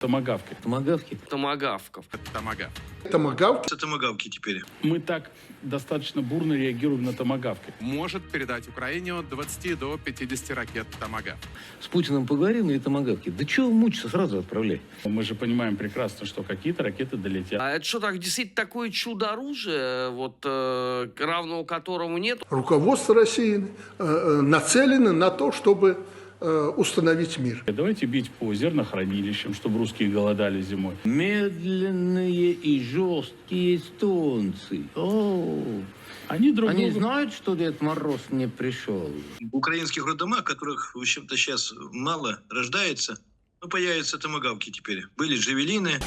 Томагавки. Томагавки. Томагавков. Томагавк. Томагавк. Это томагавки теперь. Мы так достаточно бурно реагируем на томагавки. Может передать Украине от 20 до 50 ракет Томагавк. С Путиным поговорим на томагавки. Да чего мучиться, сразу отправляй. Мы же понимаем прекрасно, что какие-то ракеты долетят. А это что, так действительно такое чудо-оружие, вот, э, равного которому нет? Руководство России э, э, нацелено на то, чтобы установить мир. Давайте бить по зернохранилищам, чтобы русские голодали зимой. Медленные и жесткие эстонцы. О, Они друг они друга- знают, что Дед Мороз не пришел. В украинских роддомах, которых, в общем-то, сейчас мало рождается, ну, появятся томагавки теперь. Были джавелины,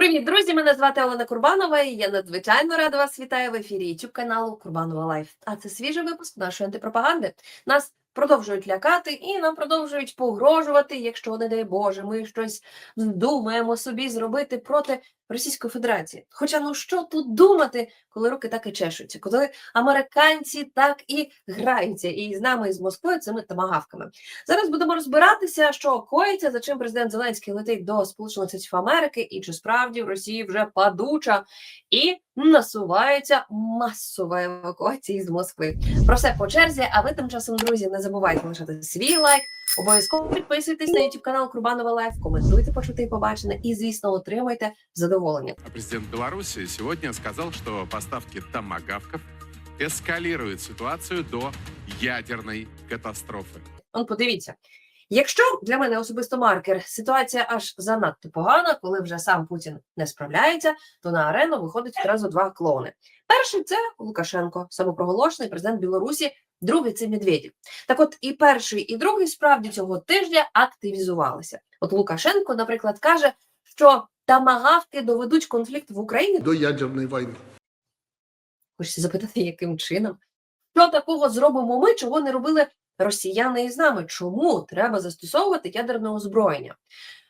Привіт, друзі! Мене звати Олена Курбанова. і Я надзвичайно рада вас вітаю в ефірі youtube каналу Курбанова Лайф. А це свіжий випуск нашої антипропаганди. Нас продовжують лякати і нам продовжують погрожувати, якщо, не дай Боже, ми щось думаємо собі зробити проти Російської Федерації. Хоча ну що тут думати, коли руки так і чешуться, коли американці так і граються, і з нами і з Москвою цими тамагавками. Зараз будемо розбиратися, що коїться, за чим президент Зеленський летить до Сполучених Штатів Америки, і чи справді в Росії вже падуча і насувається масова евакуація з Москви. Про все по черзі. А ви тим часом, друзі, не забувайте лишати свій лайк. Обов'язково підписуйтесь на YouTube канал Курбанова Лайф, коментуйте, почути і побачене, і звісно, отримуйте задоволення. Президент Беларуси сегодня сказал, что поставки томагавков эскалируют ситуацию до ядерной катастрофы. Он подивіться. Якщо для мене особисто маркер ситуація аж занадто погана, коли вже сам Путін не справляється, то на арену виходить одразу два клоуни. Перший це Лукашенко, самопроголошений президент Білорусі. Другий це Медведєв. Так от і перший, і другий справді цього тижня активізувалися. От Лукашенко, наприклад, каже, що тамагавки доведуть конфлікт в Україні. До ядерной войны. Хочеться запитати, яким чином? Що такого зробимо ми, чого не робили росіяни із нами? Чому треба застосовувати ядерне озброєння?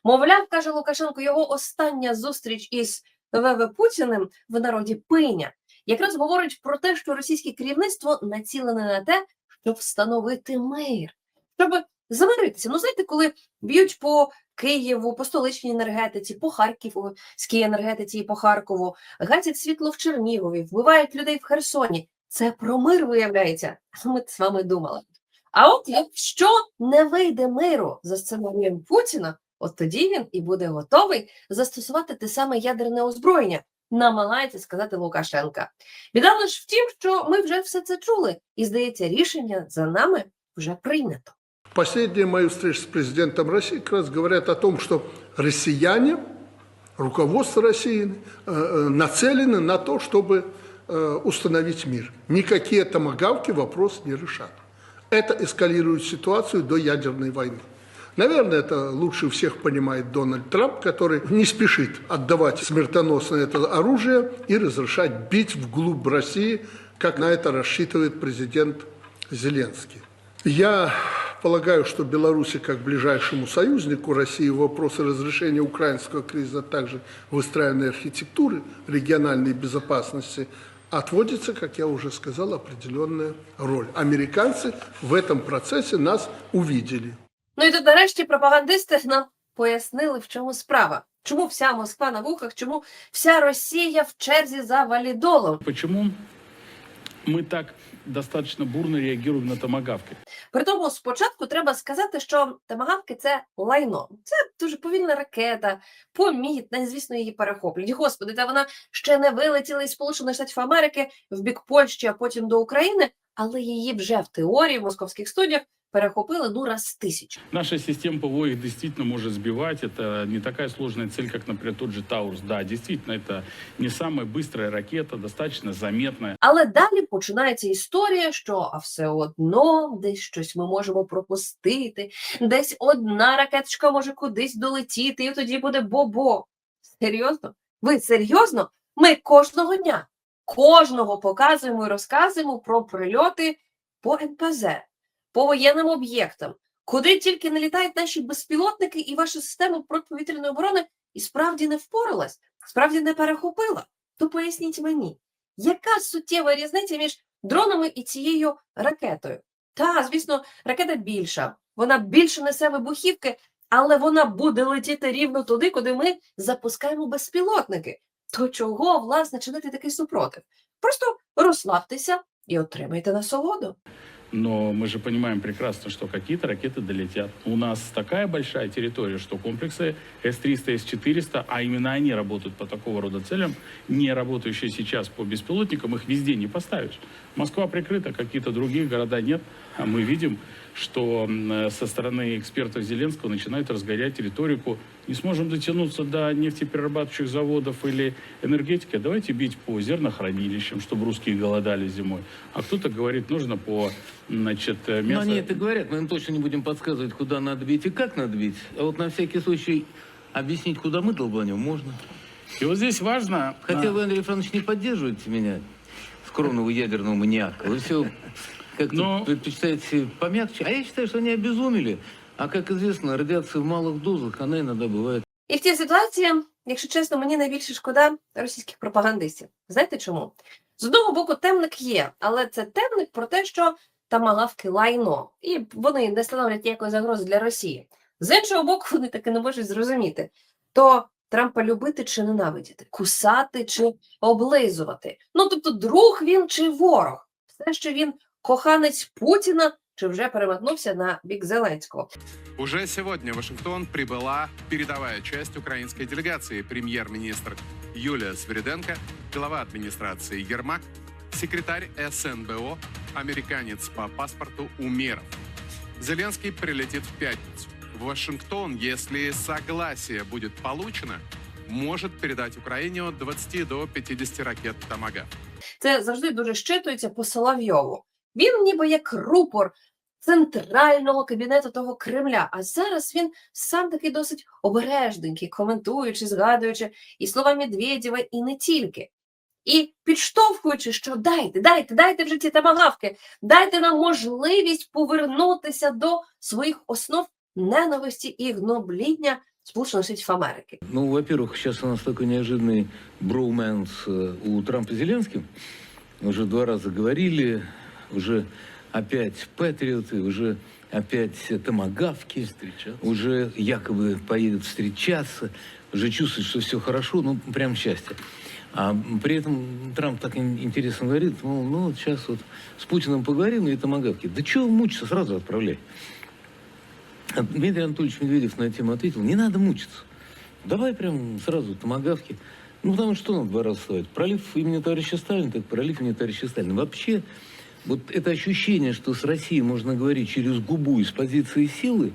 Мовляв, каже Лукашенко, його остання зустріч із ВВ Путіним в народі пиня. Якраз говорить про те, що російське керівництво націлене на те, щоб встановити мир, щоб замиритися. Ну, знаєте, коли б'ють по Києву, по столичній енергетиці, по Харківській енергетиці і по Харкову, гасять світло в Чернігові, вбивають людей в Херсоні. Це про мир виявляється. Ми з вами думали. А от якщо не вийде миру за сценарієм Путіна, от тоді він і буде готовий застосувати те саме ядерне озброєння, намагається сказати Лукашенка. Біда лише в тім, що ми вже все це чули, і здається, рішення за нами вже прийнято. Последняя моя встреча с президентом России как раз говорят о том, что россияне, руководство России э, э, нацелены на то, чтобы э, установить мир. Никакие томагавки вопрос не решат. Это эскалирует ситуацию до ядерной войны. Наверное, это лучше всех понимает Дональд Трамп, который не спешит отдавать смертоносное это оружие и разрешать бить вглубь России, как на это рассчитывает президент Зеленский. Я полагаю, что Беларуси как ближайшему союзнику России вопросы разрешения украинского кризиса, а также выстраивания архитектуры региональной безопасности отводится, как я уже сказал, определенная роль. Американцы в этом процессе нас увидели. Ну і тут нарешті пропагандисти нам пояснили, в чому справа. Чому вся Москва на вухах, чому вся Росія в черзі за валідолом? Почему мы так достаточно бурно реагуємо на томагавки? При тому спочатку треба сказати, що тамагавки це лайно. Це дуже повільна ракета, помітна, звісно, її перехоплюють. Господи, та вона ще не вилетіла із Сполучених Штатів Америки в бік Польщі, а потім до України, але її вже в теорії в московських студіях перехопили ну раз тисячу. Наша система ПВО их действительно может сбивать. Это не такая сложная цель, как, например, тот же Таурус. Да, действительно, это не самая быстрая ракета, достаточно заметная. Але далі починається історія, що а все одно десь щось ми можемо пропустити, десь одна ракеточка може кудись долетіти, і тоді буде бобо. Серйозно? Ви серйозно? Ми кожного дня, кожного показуємо і розказуємо про прильоти по НПЗ, по воєнним об'єктам, куди тільки не літають наші безпілотники, і ваша система протиповітряної оборони і справді не впоралась, справді не перехопила. То поясніть мені, яка суттєва різниця між дронами і цією ракетою? Та, звісно, ракета більша, вона більше несе вибухівки, але вона буде летіти рівно туди, куди ми запускаємо безпілотники. То чого, власне, чинити такий супротив? Просто розслабтеся і отримайте насолоду. Но мы же понимаем прекрасно, что какие-то ракеты долетят. У нас такая большая территория, что комплексы С-300, С-400, а именно они работают по такого рода целям, не работающие сейчас по беспилотникам, их везде не поставишь. Москва прикрыта, какие-то другие города нет. А мы видим, что м, со стороны экспертов Зеленского начинают разгонять риторику. Не сможем дотянуться до нефтеперерабатывающих заводов или энергетики. Давайте бить по зернохранилищам, чтобы русские голодали зимой. А кто-то говорит, нужно по значит, э, Ну, мясо... они это говорят, мы им точно не будем подсказывать, куда надо бить и как надо бить. А вот на всякий случай объяснить, куда мы долбанем, можно. И вот здесь важно... Хотя а, вы, Андрей Иванович, не поддерживаете меня, скромного ядерного маньяка. Вы все как-то Но- предпочитаете помягче. А я считаю, что они обезумели. А как известно, радиация в малых дозах, она иногда бывает І в цій ситуації, якщо чесно, мені найбільше шкода російських пропагандистів. Знаєте чому? З одного боку, темник є, але це темник про те, що тамагавки лайно, і вони не становлять ніякої загрози для Росії. З іншого боку, вони таки не можуть зрозуміти, то Трампа любити чи ненавидіти, кусати чи облизувати. Ну тобто, друг він чи ворог, все, що він коханець Путіна, чи вже переметнувся на бік Зеленського. Уже сегодня в Вашингтон прибыла передовая часть украинской делегации. Премьер-министр Юлия Свириденко, глава администрации Ермак, секретарь СНБО, американец по паспорту Умеров. Зеленский прилетит в пятницу. В Вашингтон, если согласие будет получено, может передать Украине от 20 до 50 ракет «Томагавк». це завжди дуже щитується по Соловйову. Він ніби як рупор центрального кабінету того Кремля. А зараз він сам такий досить обережненький, коментуючи, згадуючи і слова Медведєва, і не тільки. І підштовхуючи, що дайте, дайте, дайте вже ті тамагавки, дайте нам можливість повернутися до своїх основ ненависті і гнобління Сполучених Штатів Америки. Ну, во-первых, сейчас у нас такой неожиданный броуменс э, у Трампа с Зеленским. Уже два раза говорили, уже опять патриоты, уже опять томагавки, уже якобы поедут встречаться, уже чувствуют, что все хорошо, ну, прям счастье. А при этом Трамп так ин- интересно говорит, мол, ну, вот сейчас вот с Путиным поговорим и томагавки. Да чего мучиться, сразу отправляй. А Дмитрий Анатольевич Медведев на эту тему ответил, не надо мучиться. Давай прям сразу томагавки. Ну, потому что нам два раза ставить? Пролив имени товарища Сталина, так пролив имени товарища Сталина. Вообще, вот это ощущение, что с Россией можно говорить через губу из позиции силы,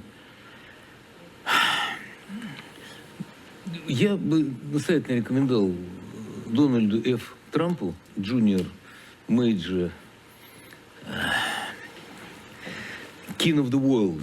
я бы настоятельно рекомендовал Дональду Ф. Трампу, Джуниор, Мейджи, King of the World.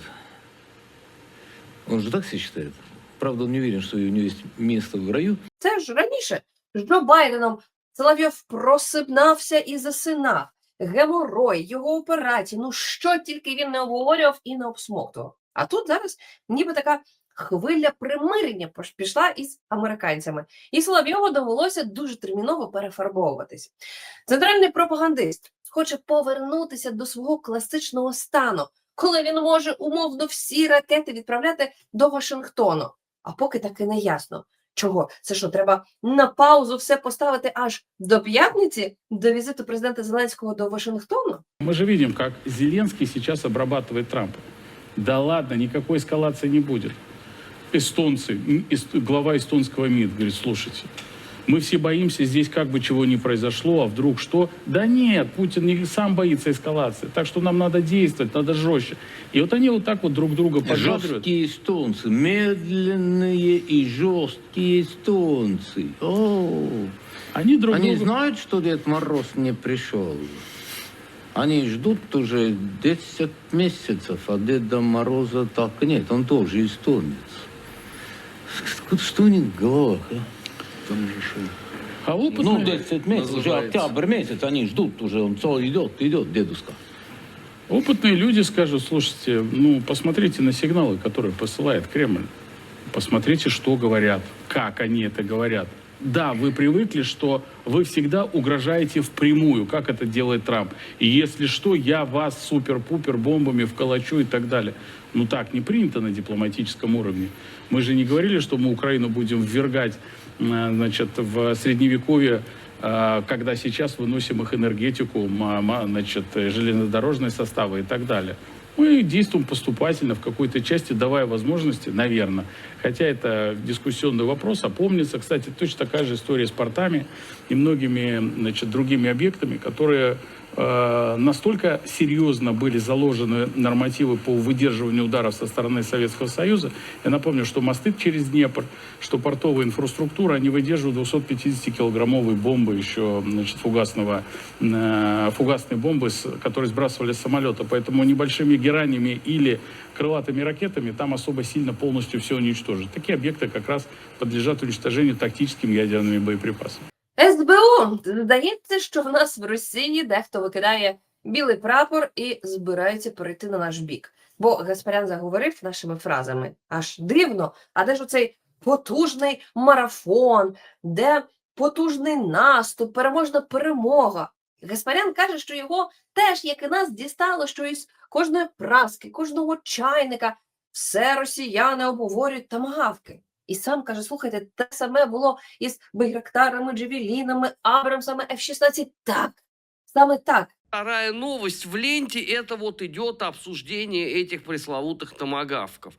Он же так себя считает. Правда, он не уверен, что у него есть место в раю. Це ж раніше з Джо Байденом Соловйов просипнався і засинав. Геморой, його операції, ну що тільки він не обговорював і не обсмоктував. А тут зараз ніби така хвиля примирення пішла із американцями. І Соловйову довелося дуже терміново перефарбовуватись. Центральний пропагандист хоче повернутися до свого класичного стану, коли він може умовно всі ракети відправляти до Вашингтону. А поки таки не ясно. Чого? Це що, треба на паузу все поставити аж до п'ятниці, до візиту президента Зеленського до Вашингтону? Мы же видим, как Зеленский сейчас обрабатывает Трампа. Да ладно, никакой эскалации не будет. Эстонцы, м, эст- глава эстонского МИД говорит, слушайте, мы все боимся здесь как бы чего не произошло, а вдруг что? Да нет, Путин не сам боится эскалации, так что нам надо действовать, надо жестче. И вот они вот так вот друг друга подбадривают. Жесткие эстонцы, медленные и жесткие эстонцы. О, Они друг они друга... знают, что Дед Мороз не пришел. Они ждут уже 10 месяцев, а Деда Мороза так нет, он тоже эстонец. Что у них в головах, а? Там же еще А опытные- Ну, 10 месяцев, уже называется. октябрь месяц, они ждут уже, он все идет, идет, дедушка. Опытные люди скажут, слушайте, ну, посмотрите на сигналы, которые посылает Кремль. Посмотрите, что говорят, как они это говорят. Да, вы привыкли, что вы всегда угрожаете впрямую, как это делает Трамп. И если что, я вас супер-пупер бомбами вколочу и так далее. Ну так не принято на дипломатическом уровне. Мы же не говорили, что мы Украину будем ввергать значит, в средневековье, э, когда сейчас выносим их энергетику, значит, э, железнодорожные составы и так далее. Мы действуем поступательно в какой-то части, давая возможности, наверное. Хотя это дискуссионный вопрос, опомнится. Кстати, точно такая же история с портами и многими значит, другими объектами, которые э, настолько серьезно были заложены нормативы по выдерживанию ударов со стороны Советского Союза. Я напомню, что мосты через Днепр, что портовая инфраструктура, они выдерживают 250-килограммовые бомбы еще значит, фугасного, э, фугасные бомбы, которые сбрасывали с самолета. Поэтому небольшими геранями или крылатыми ракетами там особо сильно полностью все уничтожить. Такие объекты как раз подлежат уничтожению тактическими ядерными боеприпасами. СБУ здається, що в нас в Росії дехто викидає білий прапор і збирається перейти на наш бік. Бо Гаспарян заговорив нашими фразами. Аж дивно, а де ж оцей потужний марафон, де потужний наступ, переможна перемога. Гаспарян каже, що його теж, як і нас, дістало, що із кожної праски, кожного чайника все росіяни обговорюють тамагавки. І сам каже: слухайте, те саме було із Байрактарами, Джевелінами, Абрамсами, F-16. Так, саме так. Вторая новость в ленте – это вот идет обсуждение этих пресловутых томагавков.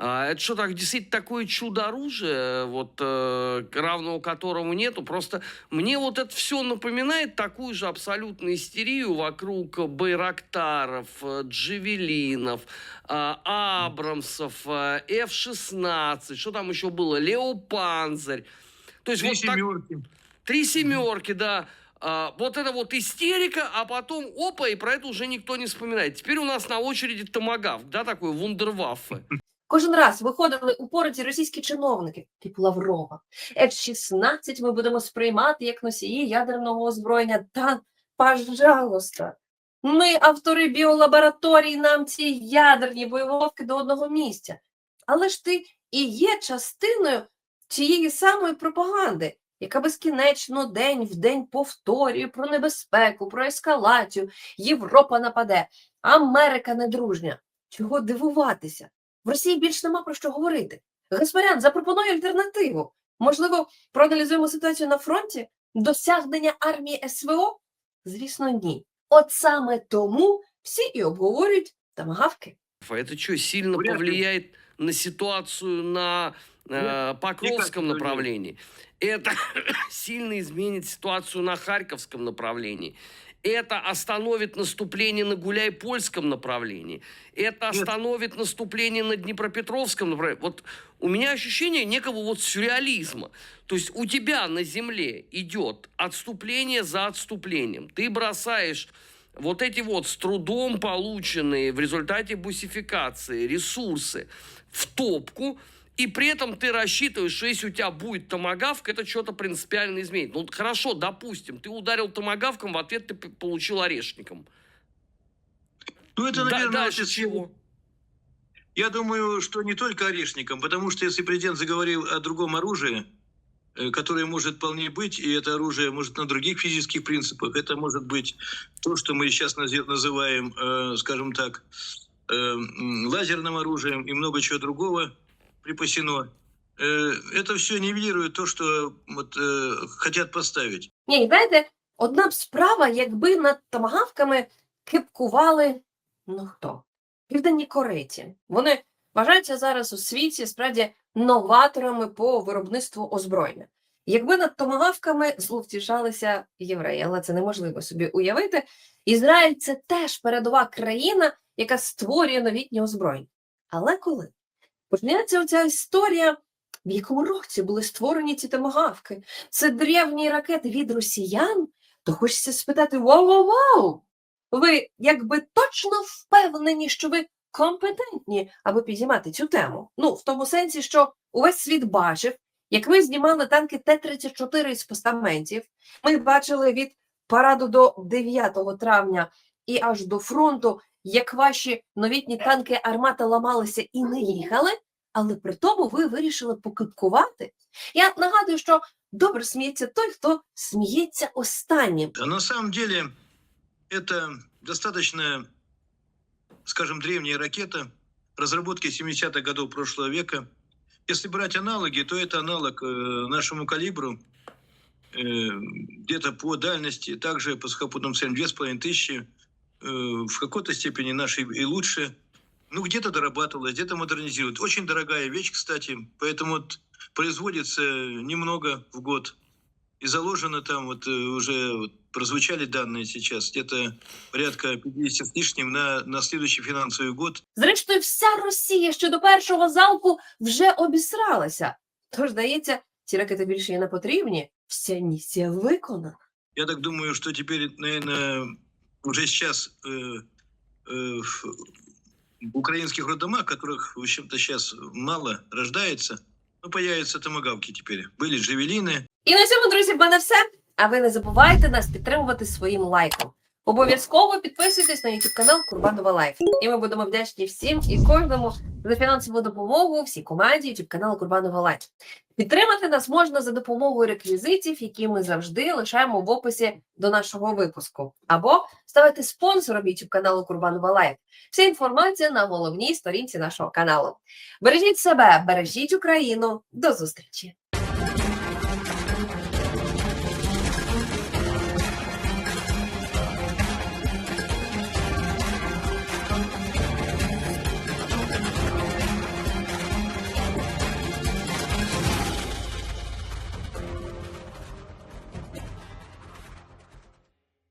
А, Это что, так, действительно такое чудо-оружие, вот, э, равного которому нету? Просто мне вот это все напоминает такую же абсолютную истерию вокруг Байрактаров, э, Джевелинов, а, Абрамсов, э, F-16, что там еще было, Леопанзарь. То есть Три вот так- семерки. Три семерки, да. А, вот это вот истерика, а потом опа, и про это уже никто не вспоминает. Теперь у нас на очереди томагавк, да, такой вундерваффе. Кожен раз виходили упороті російські чиновники, типу Лаврова. F-16 ми будемо сприймати як носії ядерного озброєння. Та, пожалуйста, ми автори біолабораторій, нам ці ядерні боєголовки до одного місця. Але ж ти і є частиною цієї самої пропаганди, яка безкінечно день в день повторює про небезпеку, про ескалацію. Європа нападе, Америка недружня. Чого дивуватися? В Росії більш нема про що говорити. Гаспарян запропонує альтернативу. Можливо, проаналізуємо ситуацію на фронті? Досягнення армії СВО? Звісно, ні. От саме тому всі і обговорюють тамагавки. Это что, сильно повлияет на ситуацию на э, Покровском не направлении? Это сильно изменит ситуацию на Харьковском направлении. Это остановит наступление на Гуляй-Польском направлении. Это остановит наступление на Днепропетровском направлении. Вот у меня ощущение некого вот сюрреализма. То есть у тебя на земле идет отступление за отступлением. Ты бросаешь вот эти вот с трудом полученные в результате бусификации ресурсы в топку, и при этом ты рассчитываешь, что если у тебя будет томагавк, это что-то принципиально изменит. Ну, хорошо, допустим, ты ударил томагавком, в ответ ты получил орешником. Ну, это, Да- наверное, дальше вот из- чего? Я думаю, что не только орешником, потому что если президент заговорил о другом оружии, э, которое может вполне быть, и это оружие может на других физических принципах, это может быть то, что мы сейчас называем, э, скажем так, э, лазерным оружием и много чего другого припасено. Э, Это все нивелирует то, что вот, э, хотят поставить. Ні, знаєте, одна б справа, якби над тамагавками кипкували, ну хто? Південні корейці. Вони вважаються зараз у світі справді новаторами по виробництву озброєння. Якби над томагавками зловтішалися євреї, але це неможливо собі уявити. Ізраїль це теж передова країна, яка створює новітні озброєння. Але коли Почнеться оця історія, в якому році були створені ці томагавки? Це древні ракети від росіян, то хочеться спитати: вау-вау-вау! Ви якби точно впевнені, що ви компетентні, аби підіймати цю тему? Ну, в тому сенсі, що увесь світ бачив, як ви знімали танки Т-34 з постаментів. Ми бачили від параду до 9 травня і аж до фронту, як ваші новітні танки армата ламалися і не їхали, але при тому ви вирішили покипкувати. Я нагадую, що добре сміється той, хто сміється останнім. А на самом деле это достаточно, скажем, древняя ракета, разработки 70-х годов прошлого века. Если брать аналоги, то это аналог э, нашему калибру, э, где-то по дальности, также по сухопутным целям 2500, э, в какой-то степени наши и лучше. Ну, где-то дорабатывалось, где-то модернизируют. Очень дорогая вещь, кстати, поэтому вот производится немного в год. И заложено там вот э, уже вот прозвучали данные сейчас, где-то порядка 50 с лишним на, на следующий финансовый год. Зрештою, вся Росія щодо першого залпу вже обісралася. Тож, здається, ці ракети більше і не потрібні. Вся місія виконана. Я так думаю, что теперь, наверное, уже сейчас э, э, в в украинских роддомах, которых, в общем-то, сейчас мало рождается, ну, появятся томогавки теперь. Были джавелины, І на цьому, друзі, в мене все. А ви не забувайте нас підтримувати своїм лайком. Обов'язково підписуйтесь на YouTube канал Курбанова Лайф. І ми будемо вдячні всім і кожному за фінансову допомогу всій команді YouTube каналу Курбанова Лайф. Підтримати нас можна за допомогою реквізитів, які ми завжди лишаємо в описі до нашого випуску, або ставити спонсором YouTube каналу Курбанова Лайф. Вся інформація на головній сторінці нашого каналу. Бережіть себе, бережіть Україну. До зустрічі!